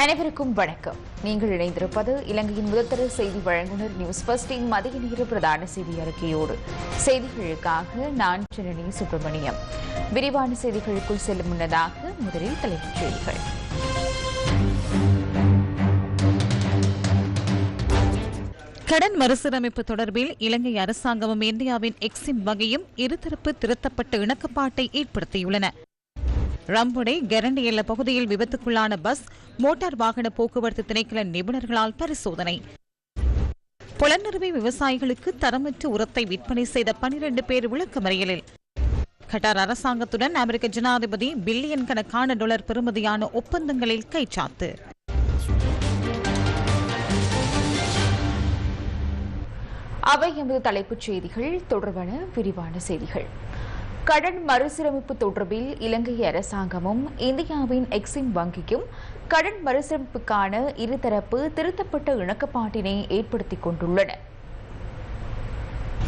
அனைவருக்கும் வணக்கம். நீங்கள் இணைந்திருப்பது இலங்கையின் முதல்தர செய்தி வழங்குனர் நியூஸ் பஸ்டின் மதிய நேர பிரதான செய்தி அறிக்கையோடு. செய்திகளுக்காக நான் ஜனனி சுப்பிரமணியம். விரிவான செய்திகளுக்குள் செல்லும் முன்னதாக முதலில் தலைப்புச் செய்திகள். கடன் மறுசீரமைப்பு தொடர்பில் இலங்கை அரசாங்கமும் இந்தியாவின் எக்ஸிம் வகையும் இருதரப்பு திருத்தப்பட்ட இணக்கப்பாட்டை ஏற்படுத்தியுள்ளன. ரம்புடை கரண்டியல்ல பகுதியில் விபத்துக்குள்ளான பஸ் மோட்டார் வாகன போக்குவரத்து திணைக்கள நிபுணர்களால் பரிசோதனை. புலனறுவை விவசாயிகளுக்கு தரமற்ற உரத்தை விற்பனை செய்த பனிரண்டு பேர் விளக்கமறியலில். கட்டார் அரசாங்கத்துடன் அமெரிக்க ஜனாதிபதி பில்லியன் கணக்கான டாலர் பெறுமதியான ஒப்பந்தங்களில் கைச்சாத்து. அவை எமது தலைப்புச் செய்திகள். தொடர்பான விரிவான செய்திகள். கடன் மறுசீரமைப்பு தொடர்பில் இலங்கை அரசாங்கமும் இந்தியாவின் எக்ஸிம் வங்கியும் கடன் மறுசீரமைப்புக்கான இருதரப்பு திருத்தப்பட்ட இணக்கப்பாட்டினை ஏற்படுத்திக் கொண்டுள்ளன.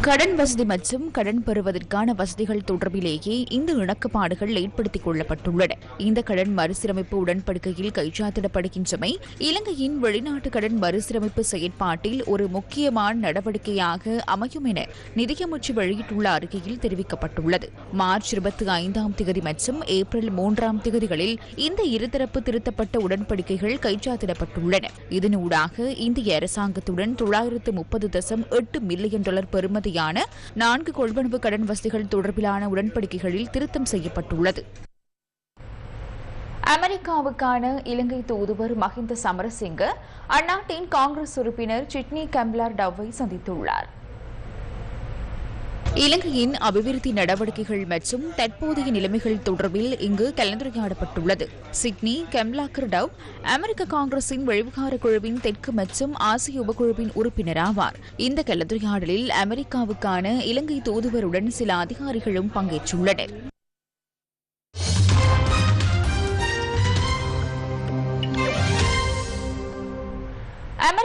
கடன் வசதி மற்றும் கடன் பெறுவதற்கான வசதிகள் தொடர்பிலேயே இந்த இணக்கப்பாடுகள் ஏற்படுத்திக் கொள்ளப்பட்டுள்ளன. இந்த கடன் மறுசீரமைப்பு உடன்படிக்கையில் கைச்சாத்திடப்படுகின்றமை இலங்கையின் வெளிநாட்டு கடன் மறுசீரமைப்பு செயற்பாட்டில் ஒரு முக்கியமான நடவடிக்கையாக அமையும் என நிதியமைச்சு வெளியிட்டுள்ள அறிக்கையில் தெரிவிக்கப்பட்டுள்ளது. மார்ச் இருபத்தி ஐந்தாம் திகதி மற்றும் ஏப்ரல் மூன்றாம் திகதிகளில் இந்த இருதரப்பு திருத்தப்பட்ட உடன்படிக்கைகள் கைச்சாத்திடப்பட்டுள்ளன. இதனூடாக இந்திய அரசாங்கத்துடன் தொள்ளாயிரத்து முப்பது தசம் எட்டு மில்லியன் டாலர் பெறுமதியான நான்கு கொள்வனவு கடன் வசதிகள் தொடர்பிலான உடன்படிக்கைகளில் திருத்தம் செய்யப்பட்டுள்ளது. அமெரிக்காவுக்கான இலங்கை தூதுவர் மஹிந்த சமரசிங்க அந்நாட்டின் காங்கிரஸ் உறுப்பினர் சிட்னி கம்லார் டவ்வை சந்தித்துள்ளார். இலங்கையின் அபிவிருத்தி நடவடிக்கைகள் மற்றும் தற்போதைய நிலைமைகள் தொடர்பில் இங்கு கலந்துரையாடப்பட்டுள்ளது. சிட்னி கெம்லாக்கர் டவ் அமெரிக்க காங்கிரசின் வெளிவிகார குழுவின் தெற்கு மற்றும் ஆசிய உபகுழுவின் உறுப்பினர் ஆவார். இந்த கலந்துரையாடலில் அமெரிக்காவுக்கான இலங்கை தூதுவருடன் சில அதிகாரிகளும் பங்கேற்றுள்ளனர்.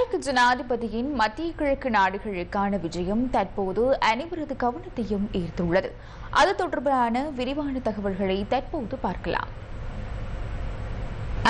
அமெரிக்க ஜனாதிபதியின் மத்திய கிழக்கு நாடுகளுக்கான விஜயம் தற்போது அனைவரது கவனத்தையும் ஈர்த்துள்ளது. அது தொடர்பான விரிவான தகவல்களை தற்போது பார்க்கலாம்.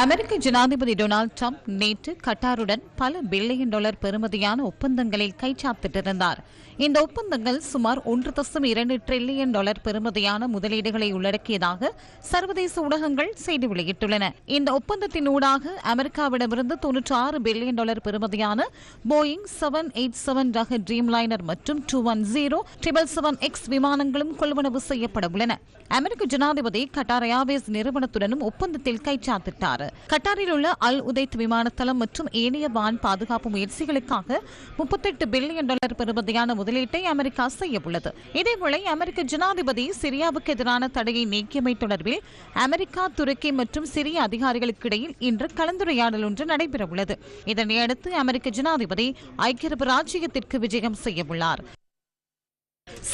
அமெரிக்க ஜனாதிபதி டொனால்டு ட்ரம்ப் நேற்று கட்டாருடன் பல பில்லியன் டாலர் பெறுமதியான ஒப்பந்தங்களில் கைச்சாத்திட்டிருந்தார் இந்த ஒப்பந்தங்கள் சுமார் ஒன்று தசம் இரண்டு டிரில்லியன் டாலர் பெறுமதியான முதலீடுகளை உள்ளடக்கியதாக சர்வதேச ஊடகங்கள் செய்தி வெளியிட்டுள்ளன. இந்த ஒப்பந்தத்தின் ஊடாக அமெரிக்காவிடமிருந்து தொன்னூற்றி ஆறு பில்லியன் டாலர் பெறுமதியான போயிங் செவன் எயிட் செவன் ரக ட்ரீம் லைனர் மற்றும் two one zero triple seven X விமானங்களும் கொள்வனவு செய்யப்பட உள்ளன. அமெரிக்க ஜனாதிபதி கட்டார் ஏர்வேஸ் நிறுவனத்துடனும் ஒப்பந்தத்தில் கைச்சாத்திட்டார் கட்டாரில் உள்ள அல் உதைத் விமானத்தளம் மற்றும் ஏனைய வான் பாதுகாப்பு முயற்சிகளுக்காக முப்பத்தெட்டு பில்லியன் டாலர் பெறுமதியான முதலீட்டை அமெரிக்கா செய்யவுள்ளது. இதேவேளை அமெரிக்க ஜனாதிபதி சிரியாவுக்கு எதிரான தடையை நீக்கியமை தொடர்பில் அமெரிக்கா துருக்கி மற்றும் சிரிய அதிகாரிகளுக்கு இடையில் இன்று கலந்துரையாடல் ஒன்று நடைபெறவுள்ளது. இதனையடுத்து அமெரிக்க ஜனாதிபதி ஐக்கிய அரபு ராஜ்யத்திற்கு விஜயம் செய்யவுள்ளார்.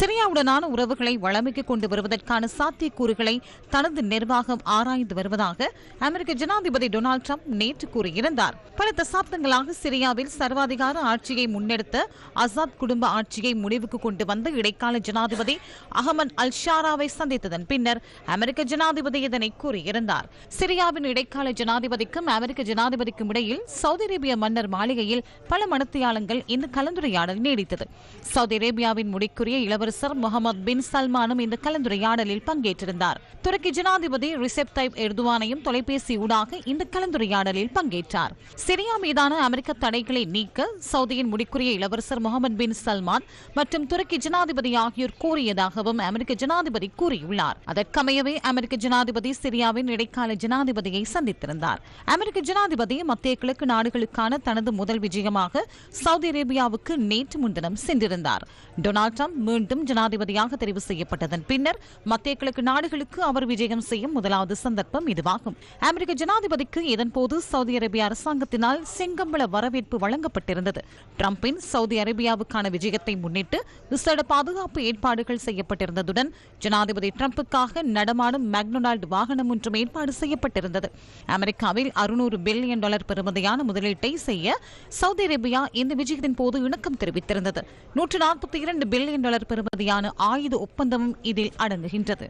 சிரியாவுடனான உறவுகளை வளமைக்கு கொண்டு வருவதற்கான சாத்தியக்கூறுகளை தனது நிர்வாகம் ஆராய்ந்து வருவதாக அமெரிக்க ஜனாதிபதி டொனால்டு ட்ரம்ப் நேற்று கூறியிருந்தார். பல தசாப்தங்களாக சிரியாவில் சர்வாதிகார ஆட்சியை முன்னெடுத்த அசாத் குடும்ப ஆட்சியை முடிவுக்கு கொண்டு வந்த இடைக்கால ஜனாதிபதி அகமது அல் ஷாராவை சந்தித்ததன் பின்னர் அமெரிக்க ஜனாதிபதி இதனை கூறியிருந்தார். சிரியாவின் இடைக்கால ஜனாதிபதிக்கும் அமெரிக்க ஜனாதிபதிக்கும் இடையில் சவுதி அரேபிய மன்னர் மாளிகையில் பல மனத்தியாளங்கள் இந்த கலந்துரையாடல் நீடித்தது. சவுதி அரேபியாவின் முடிக்குரிய இளவரசர் முகமது பின் சல்மானும் இந்த கலந்துரையாடலில் பங்கேற்றிருந்தார். துருக்கி ஜனாதிபதி ரிசெப் தைப் எர்துவானையும் தொலைபேசி ஊடாக இந்த கலந்துரையாடலில் பங்கேற்றார். சிரியா மீதான அமெரிக்க தடைகளை நீக்க சவுதியின் முடிக்குரிய இளவரசர் முகமது பின் சல்மான் மற்றும் துருக்கி ஜனாதிபதி ஆகியோர் கூறியதாகவும் அமெரிக்க ஜனாதிபதி கூறியுள்ளார். அதற்கமையவே அமெரிக்க ஜனாதிபதி சிரியாவின் இடைக்கால ஜனாதிபதியை சந்தித்திருந்தார். அமெரிக்க ஜனாதிபதி மத்திய கிழக்கு நாடுகளுக்கான தனது முதல் விஜயமாக சவுதி அரேபியாவுக்கு நேற்று முன்தினம் சென்றிருந்தார். டொனால்ட் ட்ரம்ப் மீண்டும் ஜனாதிபதியாக தெரிவு செய்யப்பட்டதன் பின்னர் மத்திய கிழக்கு நாடுகளுக்கு அவர் விஜயம் செய்யும் முதலாவது சந்தர்ப்பம் இதுவாகும். அமெரிக்க ஜனாதிபதிக்கு இதன்போது சவுதி அரேபிய அரசாங்கத்தினால் செங்கம்பள வரவேற்பு வழங்கப்பட்டிருந்தது. டிரம்பின் சவுதி அரேபியாவுக்கான விஜயத்தை முன்னிட்டு விசேட பாதுகாப்பு ஏற்பாடுகள் செய்யப்பட்டிருந்ததுடன் ஜனாதிபதி டிரம்புக்காக நடமாடும் மேக்டொனால்டு வாகனம் ஒன்றும் ஏற்பாடு செய்யப்பட்டிருந்தது. அமெரிக்காவில் அறுநூறு பில்லியன் டாலர் பெறுமதியான முதலீட்டை செய்ய சவுதி அரேபியா இந்த விஜயத்தின் போது இணக்கம் தெரிவித்திருந்தது. நூற்று நாற்பத்தி இரண்டு பில்லியன் டாலர் பெறுமதியான ஆயுத ஒப்பந்தமும் இதில் அடங்குகின்றது.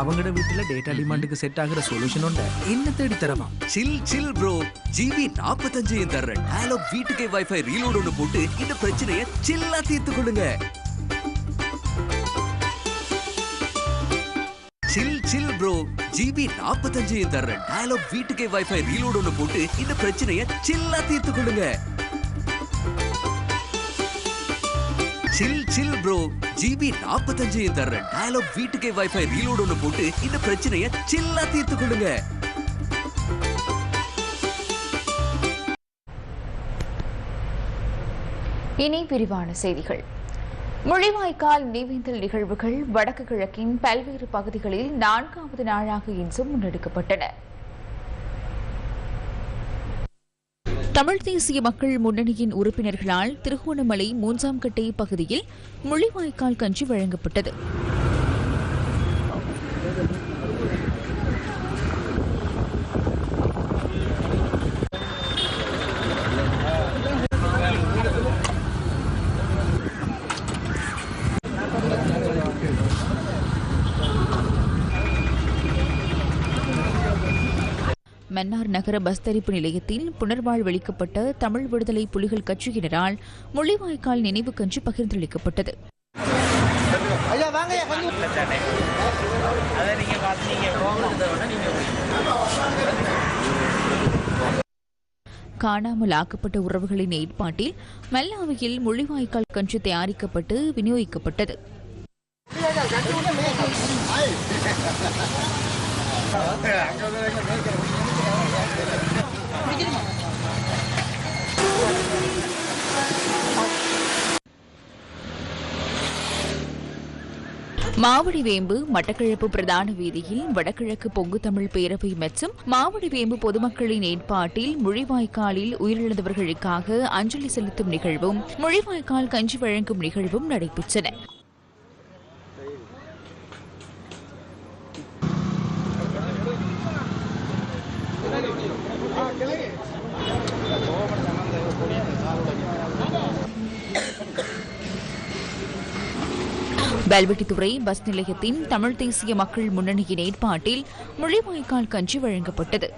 அவங்களோட வீட்டுல டேட்டா டிமாண்டுக்கு செட் ஆகுற சொல்யூஷன் உண்டு. என்ன தேடி தரமா? சில் சில் ப்ரோ ஜிபி நாற்பத்தஞ்சையும் தர்றேன் டயலாக் வீட்டுக்கே வைஃபை ரீலோட் ஒன்று போட்டு இந்த பிரச்சனையை சில்லா தீர்த்து கொள்ளுங்க சில் சில் ப்ரோ ஜிபி நாற்பத்தஞ்சையும் தர்றேன் டயலாக் வீட்டுக்கே வைஃபை ரீலோட் ஒன்று போட்டு இந்த பிரச்சனையை சில்லா தீர்த்து கொள்ளுங்க சில் சில் ப்ரோ ஜிபி நாற்பத்தஞ்சையும் தர்றேன் டயலாக் வீட்டுக்கே வைஃபை ரீலோட் ஒன்று போட்டு இந்த பிரச்சனையை சில்லா தீர்த்து கொள்ளுங்க இனி விரிவான செய்திகள். முள்ளிவாய்க்கால் நினைவேந்தல் நிகழ்வுகள் வடக்கு கிழக்கின் பல்வேறு பகுதிகளில் நான்காவது நாளாக இன்றும் முன்னெடுக்கப்பட்டன. தமிழ் தேசிய மக்கள் முன்னணியின் உறுப்பினர்களால் திருகோணமலை மூன்றாம் கட்டை பகுதியில் முள்ளிவாய்க்கால் கஞ்சி வழங்கப்பட்டது. மன்னார் நகர பஸ் தரிப்பு நிலையத்தில் புனர்வாழ்வளிக்கப்பட்ட தமிழ் விடுதலை புலிகள் கட்சியினரால் முள்ளிவாய்க்கால் நினைவு கஞ்சி பகிர்ந்தளிக்கப்பட்டது. காணாமல் ஆக்கப்பட்ட உறவுகளின் ஏற்பாட்டில் மல்லாவியில் முள்ளிவாய்க்கால் கஞ்சி தயாரிக்கப்பட்டு விநியோகிக்கப்பட்டது. மாவடிவேம்பு மட்டக்கிழப்பு பிரதான வீதியில் வடகிழக்கு பொங்கு தமிழ் பேரவை மற்றும் மாவடிவேம்பு பொதுமக்களின் ஏற்பாட்டில் முழிவாய்க்காலில் உயிரிழந்தவர்களுக்காக அஞ்சலி செலுத்தும் நிகழ்வும் முழிவாய்க்கால் கஞ்சி வழங்கும் நிகழ்வும் நடைபெற்றன. பல்வெட்டித்துறை பஸ் நிலையத்தின் தமிழ் தேசிய மக்கள் முன்னணியின் ஏற்பாட்டில் முள்ளிவாய்க்கால் கஞ்சி வழங்கப்பட்டது.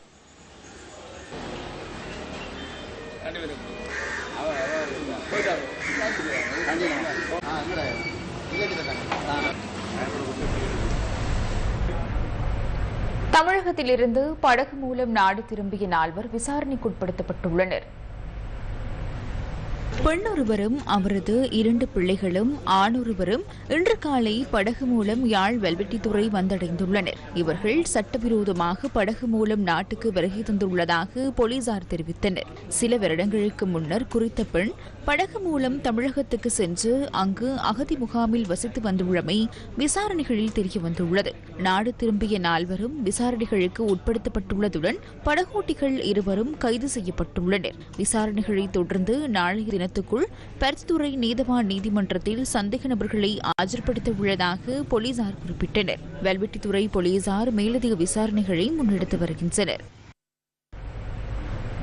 தமிழகத்திலிருந்து படகு மூலம் நாடு திரும்பிய நால்வர் விசாரணைக்குட்படுத்தப்பட்டுள்ளனர். பெண்ணொருவரும் அவரது இரண்டு பிள்ளைகளும் ஆணொருவரும் இன்று காலை படகு மூலம் யாழ் வெல்வெட்டித்துறை வந்தடைந்துள்ளனர். இவர்கள் சட்டவிரோதமாக படகு மூலம் நாட்டுக்கு வருகை தந்துள்ளதாக போலீசார் தெரிவித்தனர். சில வருடங்களுக்கு முன்னர் குறித்த பெண் படகு மூலம் தமிழகத்துக்கு சென்று அங்கு அகதி முகாமில் வசித்து வந்துள்ளமை விசாரணைகளில் தெரியவந்துள்ளது. நாடு திரும்பிய நால்வரும் விசாரணைகளுக்கு உட்படுத்தப்பட்டுள்ளதுடன் படகோட்டிகள் இருவரும் கைது செய்யப்பட்டுள்ளனர். விசாரணைகளை தொடர்ந்து நாளைய தினத்துக்குள் பருத்தித்துறை நீதவான் நீதிமன்றத்தில் சந்தேக நபர்களை ஆஜர்படுத்த உள்ளதாக போலீசார் குறிப்பிட்டனர். வெல்வெட்டித்துறை போலீசார் மேலதிக விசாரணைகளை முன்னெடுத்து வருகின்றனர்.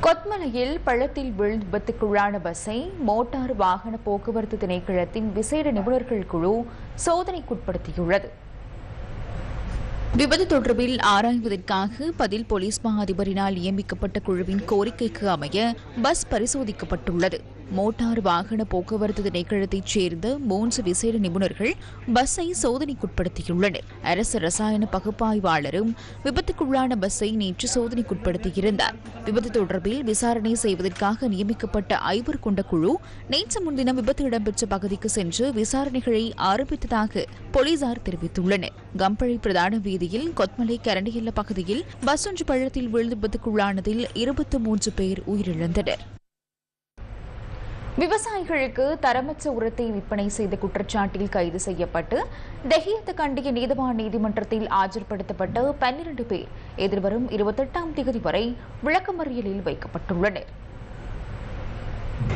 கொத்மலையில் பள்ளத்தில் விழுந்து விபத்துக்குள்ளான பஸ்ஸை மோட்டார் வாகன போக்குவரத்து திணைக்களத்தின் விசேட நிபுணர்கள் குழு சோதனைக்குட்படுத்தியுள்ளது. விபத்து தொடர்பில் ஆராய்வதற்காக பதில் போலீஸ் மா அதிபரினால் நியமிக்கப்பட்ட குழுவின் கோரிக்கைக்கு அமைய பஸ் பரிசோதிக்கப்பட்டுள்ளது. மோட்டார் வாகன போக்குவரத்து திணைக்களத்தைச் சேர்ந்த மூன்று விசேட நிபுணர்கள் பஸ்ஸை சோதனைக்குட்படுத்தியுள்ளனர். அரசு ரசாயன பகுப்பாய்வாளரும் விபத்துக்குள்ளான பஸ்ஸை நேற்று சோதனைக்குட்படுத்தியிருந்தார். விபத்து தொடர்பில் விசாரணை செய்வதற்காக நியமிக்கப்பட்ட ஐவர் கொண்ட குழு நேற்று முன்தினம் விபத்து இடம்பெற்ற பகுதிக்கு சென்று விசாரணைகளை ஆரம்பித்ததாக போலீசார் தெரிவித்துள்ளனர். கம்பளி பிரதான வீதியில் கொத்மலை கரண்டியல்ல பகுதியில் பஸ் ஒன்று பள்ளத்தில் விழுந்து விபத்துக்குள்ளானதில் இருபத்தி மூன்று பேர் உயிரிழந்தனர். விவசாயிகளுக்கு தரமற்ற உரத்தை விற்பனை செய்த குற்றச்சாட்டில் கைது செய்யப்பட்டு டெஹியத்து கண்டிய நீதவான் நீதிமன்றத்தில் ஆஜர்படுத்தப்பட்ட பன்னிரண்டு பேர் எதிர்வரும் இருபத்தெட்டாம் தேதி வரை விளக்கமறியலில் வைக்கப்பட்டுள்ளனர்.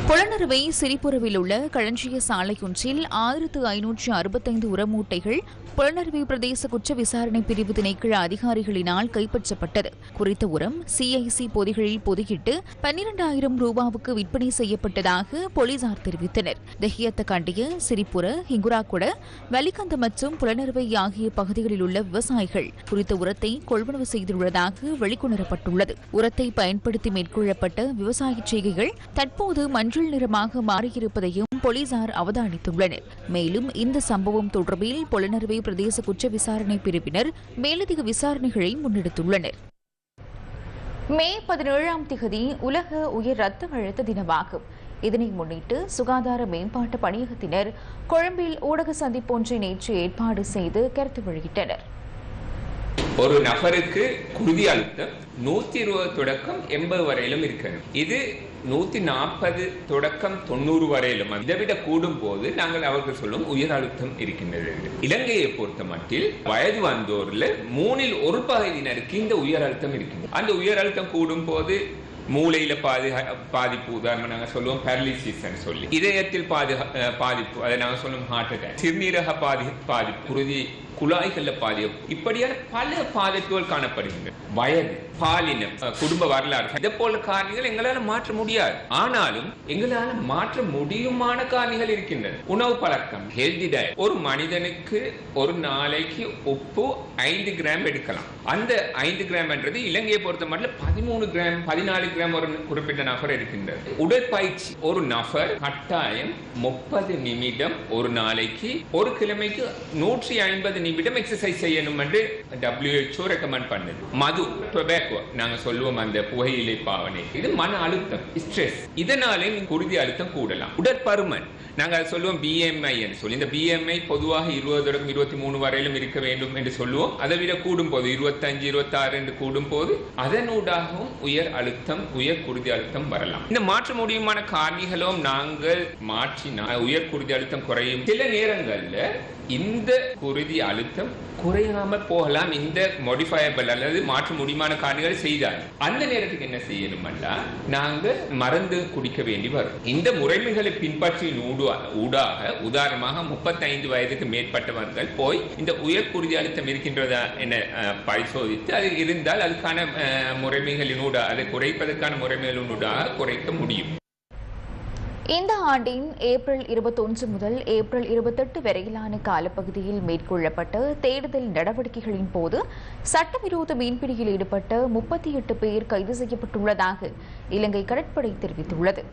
புலனறுவை சிரிப்புறவில் உள்ள களஞ்சிய சாலையொன்றில் ஆயிரத்து ஐநூற்று அறுபத்தைந்து உரமூட்டைகள் புலனறுவை பிரதேச குற்ற விசாரணை பிரிவு திணைக்கள அதிகாரிகளினால் கைப்பற்றப்பட்டது. குறித்த உரம் சிஐசி பொதிகளில் பொதுகிட்டு பன்னிரண்டாயிரம் ரூபாவுக்கு விற்பனை செய்யப்பட்டதாக போலீசார் தெரிவித்தனர். தெஹியத்த கண்டிய சிரிப்புர ஹிங்குராக்குட வலிகந்த மற்றும் புலனறுவை ஆகிய பகுதிகளில் உள்ள விவசாயிகள் குறித்த உரத்தை கொள்வனவு செய்துள்ளதாக வெளிக்கொணரப்பட்டுள்ளது. உரத்தை பயன்படுத்தி மேற்கொள்ளப்பட்ட விவசாய செய்கைகள் தற்போது மஞ்சள் மஞ்சள் நிறமாக மாறியிருப்பதையும் போலீசார் அவதானித்துள்ளனர். மேலும் இந்த சம்பவம் தொடர்பில் புலனறுவை பிரதேச குற்ற விசாரணை பிரிவினர் மேலதிக விசாரணைகளை முன்னெடுத்துள்ளனர். மே பதினேழாம் திகதி உலக உயர் ரத்த அழுத்த தினமாகும். இதனை முன்னிட்டு சுகாதார மேம்பாட்டு பணியகத்தினர் கொழும்பில் ஊடக சந்திப்பொன்றை நேற்று ஏற்பாடு செய்து கருத்து வெளியிட்டனர். ஒரு நபருக்கு குருதி அழுத்தம் நூத்தி இருபது தொடக்கம் எண்பது வரையிலும் இருக்கணும் இது நூத்தி நாற்பது தொடக்கம் தொண்ணூறு வரையிலும். இதை விட கூடும் போது நாங்கள் அவர்கள் சொல்லும் உயர் அழுத்தம் இருக்கின்றது. இலங்கையை பொறுத்த மட்டில் வயது வந்தோர்ல மூணில் ஒரு பகுதியினருக்கு இந்த உயர் அழுத்தம் இருக்கின்றது. அந்த உயர் அழுத்தம் கூடும் போது மூளையில பாதி பாதிப்பு உதாரணம் நாங்க சொல்லுவோம் பேரலிசிஸ் சொல்லி. இதயத்தில் பாதி பாதிப்பு அதை நாங்க சொல்லுவோம் ஹார்ட் அட்டாக் சிறுநீரக பாதி பாதிப்பு குருதி குழாய்கள்ல பாதிப்பு இப்படியான பல பாதிப்புகள் காணப்படுகின்றன. வயது பாலினம் குடும்ப வரலாறு இதை போல காரணிகள் எங்களால மாற்ற முடியாது. ஆனாலும் எங்களால மாற்ற முடியுமான காரணிகள் இருக்கின்றன. உணவு பழக்கம் ஹெல்தி டயட் ஒரு மனிதனுக்கு ஒரு நாளைக்கு உப்பு ஐந்து கிராம் எடுக்கலாம். அந்த ஐந்து கிராம் என்றது இலங்கையை பொறுத்த மட்டும் பதிமூணு கிராம் பதினாலு கிராம் ஒரு குறிப்பிட்ட நபர் இருக்கின்றது உடற்பயிற்சி ஒரு நபர் கட்டாயம் முப்பது நிமிடம் ஒரு நாளைக்கு ஒரு கிழமைக்கு நூற்றி ஐம்பது நிமிடம் எக்ஸசைஸ் செய்யணும் என்று டபிள்யூஹெச்ஓ ரெக்கமெண்ட் பண்ணுது. மது டொபாக்கோ நாங்க சொல்லுவோம் அந்த புகையிலை பாவனை. இது மன அழுத்தம் ஸ்ட்ரெஸ் இதனாலே குருதி அழுத்தம் கூடலாம். உடற்பருமன் நாங்க அதை சொல்லுவோம் பிஎம்ஐ என்று சொல்லி. இந்த பிஎம்ஐ பொதுவாக இருபது தொடக்கம் இருபத்தி மூணு வரையிலும் இருக்க வேண்டும் என்று சொல்லுவோம். அதை விட கூடும் போது இருபத்தஞ்சு இருபத்தாறு என்று கூடும் போது அதனூடாகவும் உயர் அழுத்தம் உயர் குருதி அழுத்தம் வரலாம். இந்த மாற்ற முடியுமான காரணிகளும் நாங்கள் மாற்றினால் உயர் குருதி அழுத்தம் குறையும். சில நேரங்களில் இந்த குருதி அழுத்தம் குறையாம போகலாம் இந்த மோடிஃபயபிள் அல்லது மாற்ற முடியுமான காரணிகள் செய்தால். அந்த நேரத்துக்கு என்ன செய்யணும்னா நாங்க மருந்து குடிக்க வேண்டி வரும். இந்த முறைமைகளை பின்பற்றி ஊடா- ஊடாக உதாரணமாக முப்பத்தைந்து வயதுக்கு மேற்பட்டவர்கள் போய் இந்த உயர் குருதி அழுத்தம் இருக்கின்றதா என அஹ், பரிசோதித்து அது இருந்தால் அதுக்கான அஹ், முறைமைகளினூடாக அதை குறைப்பதற்கான முறைமைகளினூடாக குறைக்க முடியும். இந்த ஆண்டின் ஏப்ரல் இருபத்தொன்று முதல் ஏப்ரல் இருபத்தெட்டு வரையிலான காலப்பகுதியில் மேற்கொள்ளப்பட்ட தேடுதல் நடவடிக்கைகளின் போது சட்டவிரோத மீன்பிடியில் ஈடுபட்ட முப்பத்தி எட்டு பேர் கைது செய்யப்பட்டுள்ளதாக இலங்கை கடற்படை தெரிவித்துள்ளது.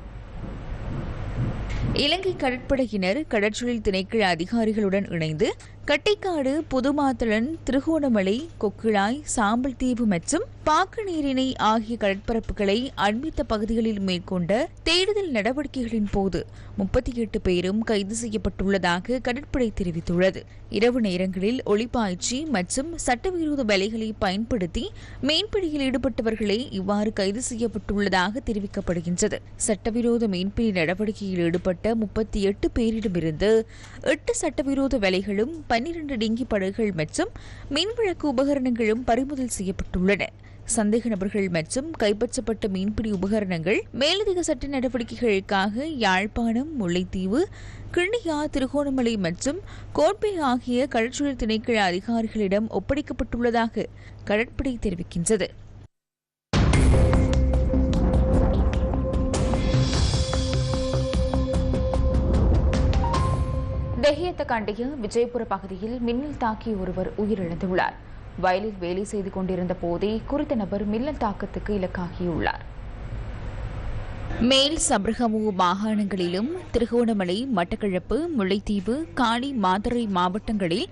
இலங்கை கடற்படையினர் கடற்றொழில் திணைக்கள அதிகாரிகளுடன் இணைந்து கட்டைக்காடு புதுமாத்தளன் திருகோணமலை கொக்கிழாய் சாம்பல் தீவு மற்றும் பாக்கநீரிணை ஆகிய கடற்பரப்புகளை அண்மித்த பகுதிகளில் மேற்கொண்ட தேடுதல் நடவடிக்கைகளின் போது முப்பத்தி எட்டு பேரும் கைது செய்யப்பட்டுள்ளதாக கடற்படை தெரிவித்துள்ளது. இரவு நேரங்களில் ஒளிப்பாய்ச்சி மற்றும் சட்டவிரோத வேலைகளை பயன்படுத்தி மீன்பிடியில் ஈடுபட்டவர்களே இவ்வாறு கைது செய்யப்பட்டுள்ளதாக தெரிவிக்கப்படுகின்றது. சட்டவிரோத மீன்பிடி நடவடிக்கையில் ஈடுபட்ட முப்பத்தி எட்டு பேரிடமிருந்து எட்டு சட்டவிரோத வேலைகளும் பன்னிரண்டு டிங்கி படகுகள் மற்றும் மீன்வழக்கு உபகரணங்களும் பறிமுதல் செய்யப்பட்டுள்ளன. சந்தேக நபர்கள் மற்றும் கைப்பற்றப்பட்ட மீன்பிடி உபகரணங்கள் மேலதிக சட்ட நடவடிக்கைகளுக்காக யாழ்ப்பாணம் முல்லைத்தீவு கிண்ணியா திருகோணமலை மற்றும் கோட்பை ஆகிய கடற்சூழல் திணைக்கள அதிகாரிகளிடம் ஒப்படைக்கப்பட்டுள்ளதாக கடற்படை தெரிவிக்கின்றது. தெஹியத்த விஜயபுர பகுதியில் மின்னல் தாக்கி ஒருவர் உயிரிழந்துள்ளார். வயலில் வேலை செய்து கொண்டிருந்த போதே குறித்த நபர் மின்னல் தாக்கத்துக்கு இலக்காகியுள்ளார். மேல் சபரகமு மாகாணங்களிலும் திருகோணமலை மட்டக்களப்பு முல்லைத்தீவு காளி மாத்தறை மாவட்டங்களில்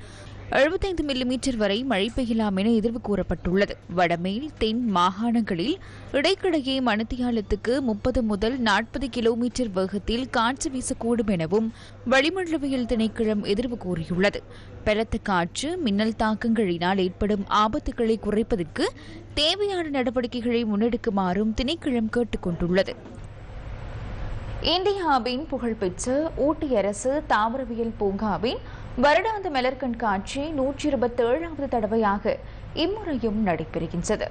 எழுபத்தைந்து மில்லிமீட்டர் வரை மழை பெய்யலாம் என எதிர்வு கூறப்பட்டுள்ளது. வடமேல் தென் மாகாணங்களில் இடைக்கிடையே மணித்தியாலத்துக்கு முப்பது முதல் நாற்பது கிலோமீட்டர் வேகத்தில் காற்று வீசக்கூடும் எனவும் வளிமண்டலவியல் திணைக்களம் எதிர்வு கூறியுள்ளது. பலத்த காற்று மின்னல் தாக்கங்களினால் ஏற்படும் ஆபத்துகளை குறைப்பதற்கு தேவையான நடவடிக்கைகளை முன்னெடுக்குமாறும் திணைக்களம் கேட்டுக் கொண்டுள்ளது இந்தியாவின் புகழ்பெற்ற ஊட்டி அரசு தாவரவியல் பூங்காவின் வருடாந்த மலர் கண்காட்சி நூற்றி இருபத்தி ஏழாவது தடவையாக இம்முறையும் நடைபெறுகின்றது.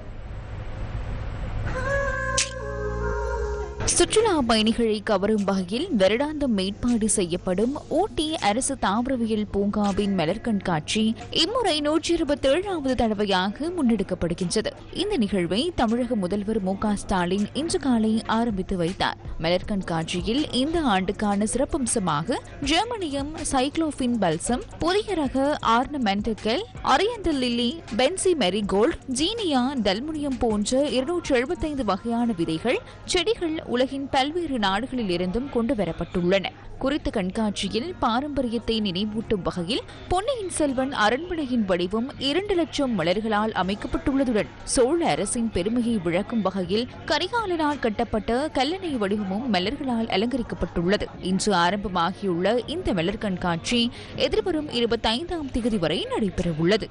சுற்றுலா பயணிகளை கவரும் வகையில் வருடாந்தம் மேற்பாடு செய்யப்படும் ஊட்டி அரசு தாவரவியல் பூங்காவின் மலர் கண்காட்சி இம்முறை நூற்றி இருபத்தி ஏழாவது தடவையாக முன்னெடுக்கப்படுகின்றது. இந்த நிகழ்வை தமிழக முதல்வர் மு ஸ்டாலின் இன்று காலை ஆரம்பித்து வைத்தார். மலர் கண்காட்சியில் இந்த ஆண்டுக்கான சிறப்பம்சமாக ஜெர்மனியம் சைக்ளோபின் பல்சம் புதிய ரக ஆர்னமெண்டக்கல் அரியந்தல் லில்லி பென்சி மெரிகோல்ட் ஜீனியா டல்முனியம் போன்ற இருநூற்று எழுபத்தைந்து வகையான விதைகள் செடிகள் உலகின் பல்வேறு நாடுகளில் இருந்தும் கொண்டு வரப்பட்டுள்ளன குறித்த கண்காட்சியில் பாரம்பரியத்தை நினைவூட்டும் வகையில் பொன்னியின் செல்வன் அரண்மனையின் வடிவம் இரண்டு லட்சம் மலர்களால் அமைக்கப்பட்டுள்ளதுடன் சோழ அரசின் பெருமையை விளக்கும் வகையில் கரிகாலனால் கட்டப்பட்ட கல்லணை வடிவமும் மலர்களால் அலங்கரிக்கப்பட்டுள்ளது. இன்று ஆரம்பமாகியுள்ள இந்த மலர் கண்காட்சி எதிர்வரும் இருபத்தைந்தாம் தேதி வரை நடைபெறவுள்ளது.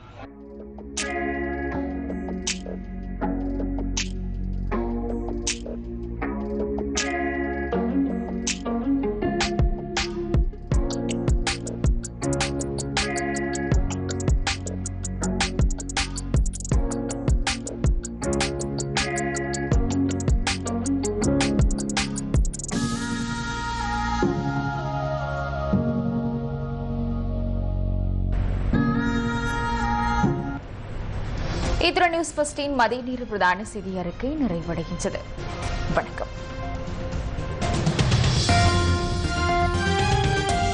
நியூஸ் பஸ்டின் மதிய நேர பிரதான செய்தி அறிக்கை நிறைவடைகின்றது.